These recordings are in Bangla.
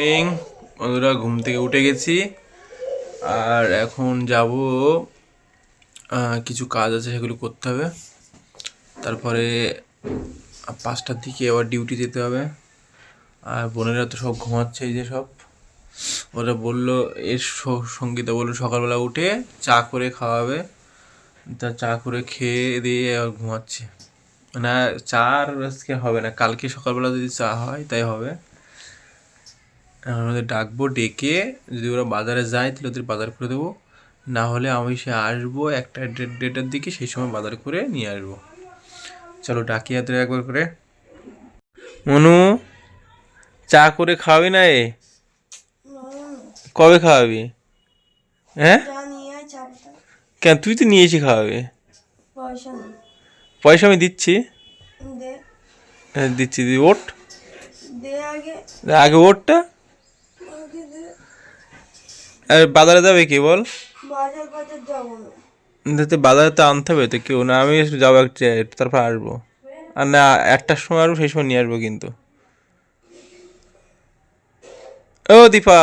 মর্নিং বন্ধুরা, ঘুম থেকে উঠে গেছি। আর এখন যাব কিছু কাজ আছে সেগুলো করতে হবে। তারপরে পাঁচটার দিকে আবার ডিউটি যেতে হবে। আর বোনেরা তো সব ঘুমাচ্ছে, এই যে সব। ওরা বলল, এর সঙ্গীতা বলল, সকালবেলা উঠে চা করে খাওয়াবে। তা চা করে খেয়ে দিয়ে আবার ঘুমাচ্ছে। না চা আর আজকে হবে না। কালকে সকালবেলা যদি চা হয়, তাই হবে। ওদের ডাকবো ডেকে যদি ওরা বাজারে যায় তাহলে ওদের বাজার করে দেবো। না হলে আমি সে আসব একটা দেড় দেড়টার দিকে সেই সময় বাজার করে নিয়ে আসব। চলো ডাকি হাতে একবার করে। মনু চা করে খাওয়াবি না এ? কবে খাওয়াবি? হ্যাঁ? কেন তুই তো নিয়ে এসে খাওয়াবি? পয়সা আমি দিচ্ছি। হ্যাঁ, দিচ্ছি দি ওট আগে ওটটা? আর বাজারে যাবে কি বল? বাজার তো আনতে হবে তো কেউ না আমি যাব একটা তারপর আসব। আর না একটার সময় আসব সেই সময় নিয়ে আসব কিন্তু। ও দীপা!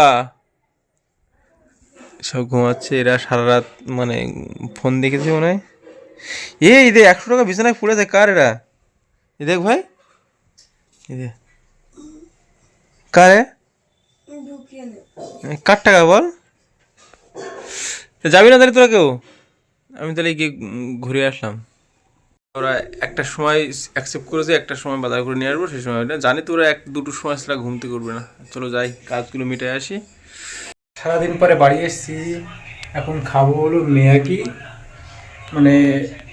সব ঘুমাচ্ছে এরা সারা রাত মানে ফোন দেখেছে মনে হয়। এই এদের একশো টাকা বিছানায় পড়েছে কার এরা? এ দেখ ভাই। দেখ। কার কার টাকা বল? তা যাবি না তাহলে তোরা কেউ? আমি তাহলে গিয়ে ঘুরে আসলাম। ওরা একটা সময় অ্যাকসেপ্ট করেছে একটা সময় বাজার করে নিয়ে আসব সেই সময় না জানি তো ওরা এক দুটো সময় সেটা ঘুমতে করবে না। চলো যাই কাজগুলো মিটে আসি। সারাদিন পরে বাড়ি এসেছি। এখন খাব হলো ম্যাগি। মানে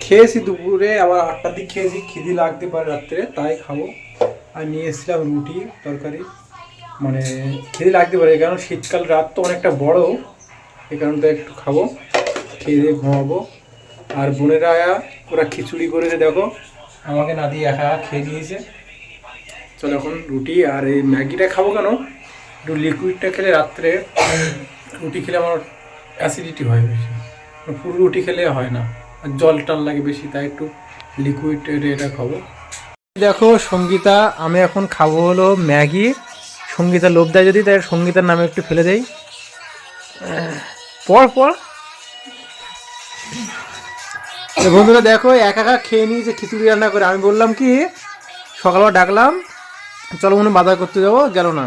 খেয়েছি দুপুরে আবার আটটার দিক খেয়েছি খিদি লাগতে পারে রাত্রে তাই খাব। আর নিয়ে এসেছিলাম রুটি তরকারি। মানে খিদি লাগতে পারে কারণ শীতকাল রাত তো অনেকটা বড়। এই কারণটা একটু খাব খেয়ে দিয়ে ঘুমাবো। আর বোনেরা ওরা খিচুড়ি করেছে দেখো। আমাকে না দিয়ে একা খেয়ে নিয়েছে। চলো এখন রুটি আর এই ম্যাগিটা খাব কেন? একটু লিকুইডটা খেলে রাত্রে রুটি খেলে আমার অ্যাসিডিটি হয় বেশি। পুরো রুটি খেলে হয় না আর জল টল লাগে বেশি তাই একটু লিকুইড এটা খাব। দেখো সঙ্গীতা আমি এখন খাব হলো ম্যাগি। সঙ্গীতা লোভ দেয় যদি তাই সঙ্গীতার নামে একটু ফেলে আহ, পর পর। বন্ধুরা দেখো একা একা খেয়ে নিয়েছে খিচুড়ি রান্না করে আমি বললাম কি সকালবেলা ডাকলাম চলো মনে বাজার করতে যাব গেল না।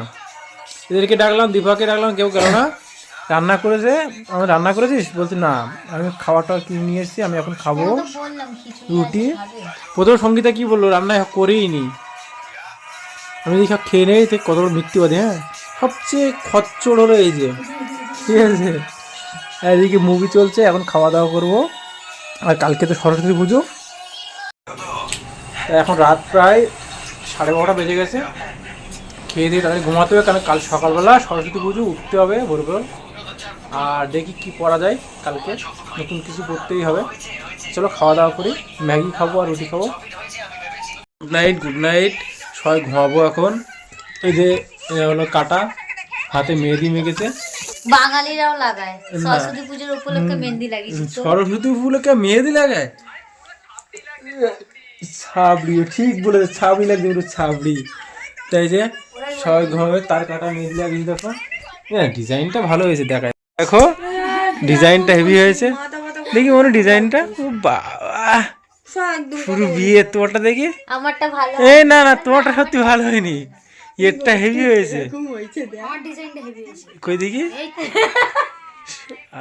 এদেরকে ডাকলাম দীপাকে ডাকলাম কেউ গেল না। রান্না করেছে আমি রান্না করেছিস? বলছি না আমি খাওয়াটা কিনে নিয়ে এসেছি আমি এখন খাব রুটি। প্রথম সঙ্গীতা কি বলল রান্না করেই নি। আমি যদি সব খেয়ে নেই কত বড় মৃত্যুবাদী হ্যাঁ? সবচেয়ে খচ্চর হলো এই যে। ঠিক আছে? এদিকে মুভি চলছে, এখন খাওয়া দাওয়া করব। আর কালকে তো সরস্বতী পুজো। এখন রাত প্রায় সাড়ে বারোটা বেজে গেছে। খেয়ে দিয়ে তাদের ঘুমাতে হবে, কারণ কাল সকালবেলা সরস্বতী পুজো উঠতে হবে ভোর ভোর আর দেখি কি করা যায়, কালকে নতুন কিছু করতেই হবে। চলো খাওয়া দাওয়া করি, ম্যাগি খাব আর রুটি খাব। গুড নাইট গুড নাইট সবাই ঘুমাবো এখন। এই যে হলো কাটা, হাতে মেহেদি মেখেছে। বাঙালিরাও লাগায়। সরস্বতী পুজোর উপলক্ষে মেহেন্দি লাগিয়েছি সরস্বতী ফুলকে মেহেদি লাগায়? ছাবড়ি ঠিক বলেছে ছাবড়ি লাগবে একটু ছাবড়ি। তাই যে সবাই ঘুমাবে তার কাটা মেহেদি লাগিয়েছি দেখো। হ্যাঁ ডিজাইনটা ভালো হয়েছে দেখায়। দেখো ডিজাইনটা হেভি হয়েছে। দেখি মনে ডিজাইনটা? ও বাবা। পুরো বিয়ে তোমারটা দেখি? আমারটা ভালো এই না না তোমারটা সত্যি ভালো হয়নি। এরটা হেভি হয়েছে? কই দেখি?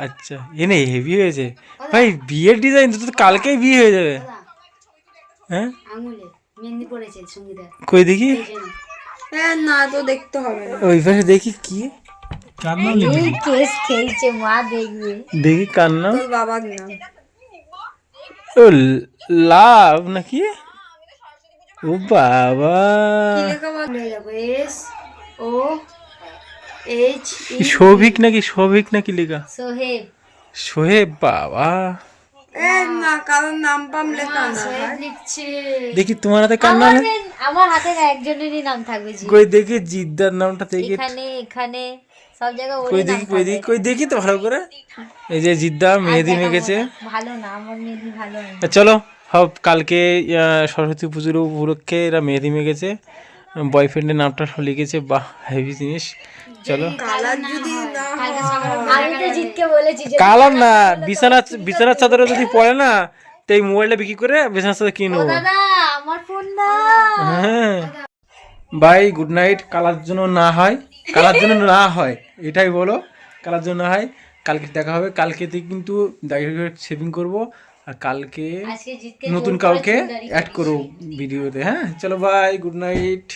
আচ্ছা এ নেই হেভি হয়েছে। ভাই বিয়ের ডিজাইন তো কালকেই বিয়ে হয়ে যাবে। হ্যাঁ? কই দেখি? না। তো দেখতে হবে ওই পাশে দেখি কি? কান্না এই কেস খেলছে মা দেখবে। দেখি কান্না। বাবার নাম। ও লাভ নাকি ও বাবা। লেখা বল? S O H E Souvik নাকি সৌভিক নাকি লেখা? সোহেব। সোহেব বাবা। না কারোর নাম পাম লেখা লিখছে। দেখি তোমার হাতে কান্না নাম আমার হাতে না একজনেরই নাম থাকবে জি। কই দেখি জিদ্দার নামটা দেখি। এখানে এখানে। সব জায়গায় কই দেখি কই দেখি কই দেখি তো ভালো করে। এই যে জিদ্দা মেহেদি মেখেছে। ভালো না আমার মেহেদি ভালো তা চলো। সব কালকে সরস্বতী পুজোর উপলক্ষে এরা মেহেদি মেখেছে। বয়ফ্রেন্ডের নামটা লিখেছে বাহ হেভি জিনিস। চলো। কালার না বিছানা বিছানার চাদরে যদি পড়ে না তো এই মোবাইলটা বিক্রি করে বিছানার চাদর কিনে নেব। দাদা আমার ফোন না হ্যাঁ। বাই গুড নাইট কালার জন্য না হয় কালার জন্য না হয় এটাই বলো কালার জন্য না হয় কালকে দেখা হবে কালকেতে কিন্তু দাড়ি সেভিং করব। আর কালকে আজকে জিতকে নতুন জোর করে কাউকে চুল দাড়ি অ্যাড করো ভিডিওতে হ্যাঁ চলো বাই গুড নাইট